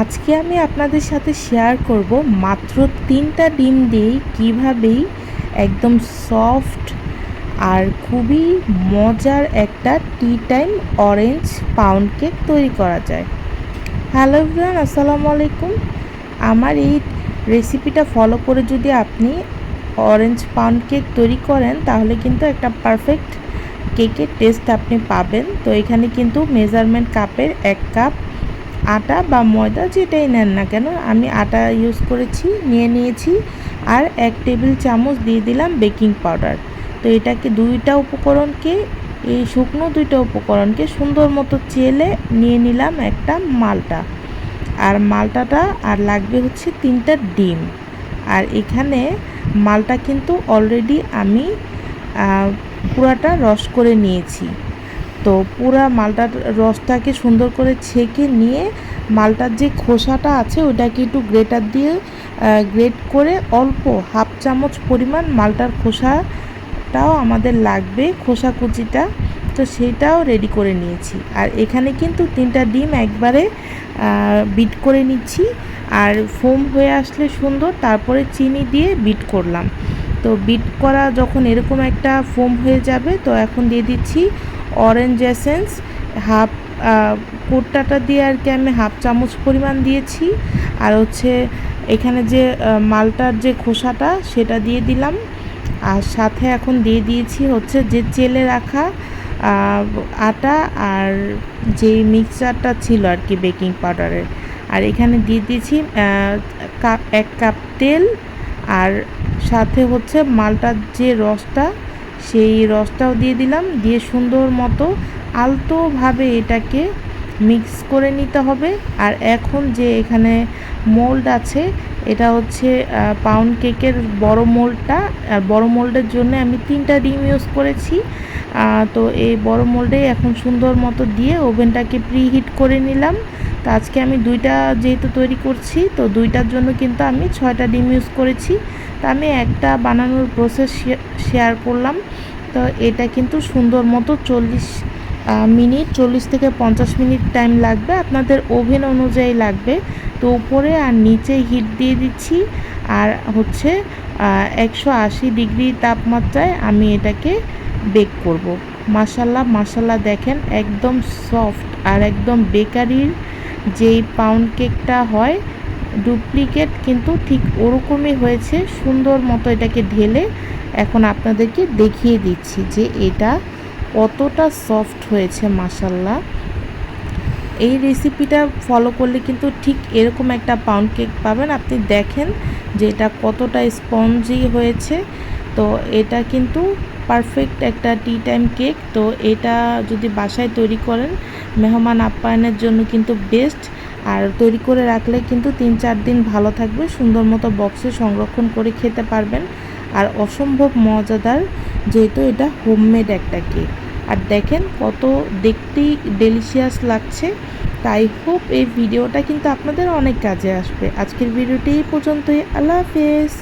আজকে আমি আপনাদের সাথে শেয়ার করব মাত্র তিনটা ডিম দিয়েই কীভাবেই একদম সফট আর খুবই মজার একটা tea time orange pound cake তৈরি করা যায়। হ্যালো এভরিওয়ান আসসালামু আলাইকুম। আমার এই রেসিপিটা ফলো করে যদি আপনি অরেঞ্জ পাউন্ড কেক তৈরি করেন, তাহলে কিন্তু একটা পারফেক্ট কেকের টেস্ট আপনি পাবেন। তো এখানে কিন্তু মেজারমেন্ট কাপের এক কাপ আটা বা ময়দা যেটাই নেন না কেন, আমি আটা ইউজ করেছি, নিয়ে নিয়েছি আর এক টেবিল চামচ দিয়ে দিলাম বেকিং পাউডার তো এটাকে দুইটা উপকরণকে, এই শুকনো দুইটা উপকরণকে সুন্দর মতো চেলে নিয়ে নিলাম একটা মালটা। আর মালটাটা, আর লাগবে হচ্ছে তিনটা ডিম। আর এখানে মালটা কিন্তু অলরেডি আমি পুরাটা রস করে নিয়েছি। তো পুরা মালটার রসটাকে সুন্দর করে ছেঁকে নিয়ে মালটার যে খোসাটা আছে ওটাকে একটু গ্রেটার দিয়ে গ্রেট করে অল্প হাফ চামচ পরিমাণ মালটার খোসাটাও আমাদের লাগবে খোসা কুচিটা তো সেইটাও রেডি করে নিয়েছি। আর এখানে কিন্তু তিনটা ডিম একবারে বিট করে নিচ্ছি। আর ফোম হয়ে আসলে সুন্দর, তারপরে চিনি দিয়ে বিট করলাম। তো বিট করা যখন এরকম একটা ফোম হয়ে যাবে, তো এখন দিয়ে দিচ্ছি অরেঞ্জ এসেন্স হাফ কোটটাটা দিয়ে আর কি আমি হাফ চামচ পরিমাণ দিয়েছি। আর হচ্ছে এখানে যে মালটার যে খোসাটা, সেটা দিয়ে দিলাম। আর সাথে এখন দিয়ে দিয়েছি হচ্ছে যে চেলে রাখা আটা আর যে মিক্সচারটা ছিল আর কি বেকিং পাউডারের। আর এখানে দিয়ে দিয়েছি কাপ, এক কাপ তেল। আর সাথে হচ্ছে মালটার যে রসটা সেই রসটাও দিয়ে দিলাম, দিয়ে সুন্দর মতো আলতোভাবে এটাকে মিক্স করে নিতে হবে। আর এখন যে এখানে মোল্ড আছে, এটা হচ্ছে পাউন্ড কেকের বড় মোল্ডটা আর বড় মোল্ডের জন্য আমি তিনটা ডিম ইউজ করেছি। তো এই বড় মোল্ডে এখন সুন্দর মতো দিয়ে ওভেনটাকে প্রিহিট করে নিলাম। তো আজকে আমি দুইটা যেহেতু তৈরি করছি, তো দুইটার জন্য কিন্তু আমি ছয়টা ডিম ইউজ করেছি। তো আমি একটা বানানোর প্রসেস শেয়ার করলাম। তো এটা কিন্তু সুন্দর মতো চল্লিশ মিনিট, চল্লিশ থেকে পঞ্চাশ মিনিট টাইম লাগবে। আপনাদের ওভেন অনুযায়ী লাগবে। তো উপরে আর নিচে হিট দিয়ে দিচ্ছি। আর হচ্ছে একশো আশি ডিগ্রি তাপমাত্রায় আমি এটাকে বেক করব। মাসাল্লাহ মাসাল্লাহ দেখেন, একদম সফট আর একদম বেকারির যেই পাউন্ড কেকটা হয় ডুপ্লিকেট কিন্তু ঠিক ওরকমই হয়েছে, সুন্দর মতো এটাকে ঢেলে এখন আপনাদেরকে দেখিয়ে দিচ্ছি যে এটা কতটা সফট হয়েছে মাসাল্লাহ এই রেসিপিটা ফলো করলে কিন্তু ঠিক এরকম একটা পাউন্ড কেক পাবেন। আপনি দেখেন যে এটা কতটা স্পঞ্জি হয়েছে। তো এটা কিন্তু পারফেক্ট একটা টি টাইম কেক তো এটা যদি বাসায় তৈরি করেন, মেহমান আপ্যায়নের জন্য কিন্তু বেস্ট আর তৈরি করে রাখলে কিন্তু তিন চার দিন ভালো থাকবে, সুন্দর মতো বক্সে সংরক্ষণ করে খেতে পারবেন। আর অসম্ভব মজাদার, যেহেতু এটা হোমমেড একটা কেক আর দেখেন কত দেখতেই ডেলিশিয়াস লাগছে। তাই হোপ এই ভিডিওটা কিন্তু আপনাদের অনেক কাজে আসবে। আজকের ভিডিওটি এই পর্যন্তই। আল্লাহ হাফেজ।